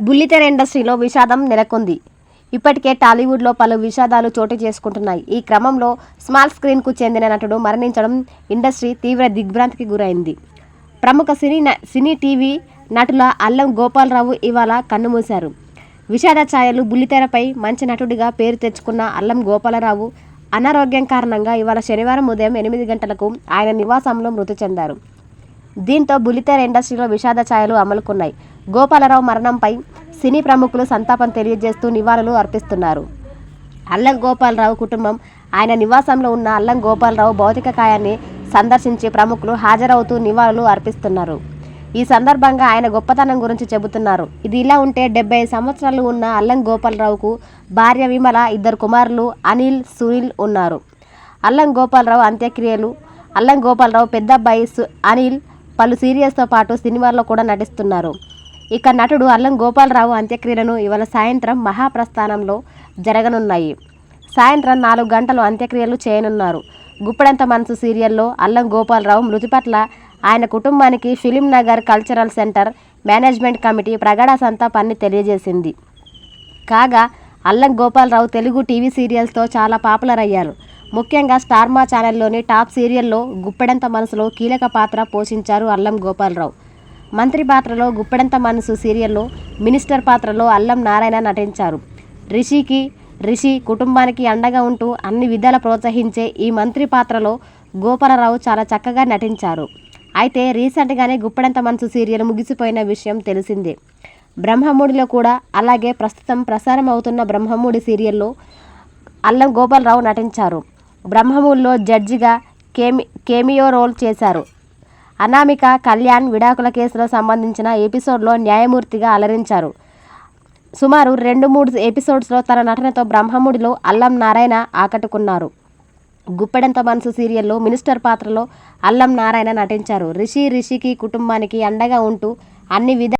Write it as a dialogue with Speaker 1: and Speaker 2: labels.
Speaker 1: బుల్లితెర ఇండస్ట్రీలో విషాదం నెలకొంది. ఇప్పటికే టాలీవుడ్లో పలు విషాదాలు చోటు చేసుకుంటున్నాయి. ఈ క్రమంలో స్మాల్ స్క్రీన్కు చెందిన నటుడు మరణించడం ఇండస్ట్రీ తీవ్ర దిగ్భ్రాంతికి గురైంది. ప్రముఖ సినీ సినీ టీవీ నటుల అల్లం గోపాలరావు ఇవాళ కన్నుమూశారు. విషాద ఛాయలు బుల్లితెరపై మంచి నటుడిగా పేరు తెచ్చుకున్న అల్లం గోపాలరావు అనారోగ్యం కారణంగా ఇవాళ శనివారం ఉదయం ఎనిమిది గంటలకు ఆయన నివాసంలో మృతి చెందారు. దీంతో బుల్లితెర ఇండస్ట్రీలో విషాద ఛాయలు అమలుకున్నాయి. గోపాలరావు మరణంపై సినీ ప్రముఖులు సంతాపం తెలియజేస్తూ నివాళులు అర్పిస్తున్నారు. అల్లం గోపాలరావు కుటుంబం ఆయన నివాసంలో ఉన్న అల్లం గోపాలరావు భౌతిక కాయాన్ని సందర్శించి ప్రముఖులు హాజరవుతూ నివాళులు అర్పిస్తున్నారు. ఈ సందర్భంగా ఆయన గొప్పతనం గురించి చెబుతున్నారు. ఇది ఇలా ఉంటే డెబ్బై సంవత్సరాలు ఉన్న అల్లం గోపాలరావుకు భార్య విమల ఇద్దరు కుమారులు అనిల్ సునీల్ ఉన్నారు. అల్లం గోపాలరావు అంత్యక్రియలు అల్లం గోపాలరావు పెద్ద అబ్బాయి సు- అనిల్ పలు సీరియల్స్తో పాటు సినిమాల్లో కూడా నటిస్తున్నారు. ఇక నటుడు అల్లం గోపాలరావు అంత్యక్రియలను ఇవాళ సాయంత్రం మహాప్రస్థానంలో జరగనున్నాయి. సాయంత్రం నాలుగు గంటలు అంత్యక్రియలు చేయనున్నారు. గుప్పడంత మనసు సీరియల్లో అల్లం గోపాలరావు మృతి పట్ల ఆయన కుటుంబానికి film Nagar cultural centre management committee ప్రగాఢ సంతాపాన్ని తెలియజేసింది. కాగా అల్లం గోపాలరావు తెలుగు టీవీ సీరియల్స్తో చాలా పాపులర్ అయ్యారు. ముఖ్యంగా స్టార్ మా ఛానల్లోని టాప్ సీరియల్లో గుప్పెడంత మనసులో కీలక పాత్ర పోషించారు అల్లం గోపాలరావు. మంత్రి పాత్రలో గుప్పెడంత మనసు సీరియల్లో మినిస్టర్ పాత్రలో అల్లం నారాయణ నటించారు. రిషికి రిషి కుటుంబానికి అండగా ఉంటూ అన్ని విధాల ప్రోత్సహించే ఈ మంత్రి పాత్రలో గోపాలరావు చాలా చక్కగా నటించారు. అయితే రీసెంట్గానే గుప్పెడంత మనసు సీరియల్ ముగిసిపోయిన విషయం తెలిసిందే. బ్రహ్మముడిలో కూడా అలాగే ప్రస్తుతం ప్రసారం అవుతున్న బ్రహ్మముడి సీరియల్లో అల్లం గోపాలరావు నటించారు. బ్రహ్మముడిలో జడ్జిగా కేమి కేమియో రోల్ చేశారు. అనామిక కళ్యాణ్ విడాకుల కేసులో సంబంధించిన ఎపిసోడ్లో న్యాయమూర్తిగా అలరించారు. సుమారు రెండు మూడు ఎపిసోడ్స్లో తన నటనతో బ్రహ్మముడిలో అల్లం నారాయణ ఆకట్టుకున్నారు. గుప్పెడంత మనసు సీరియల్లో మినిస్టర్ పాత్రలో అల్లం నారాయణ నటించారు. రిషి రిషికి కుటుంబానికి అండగా ఉంటూ అన్ని విధ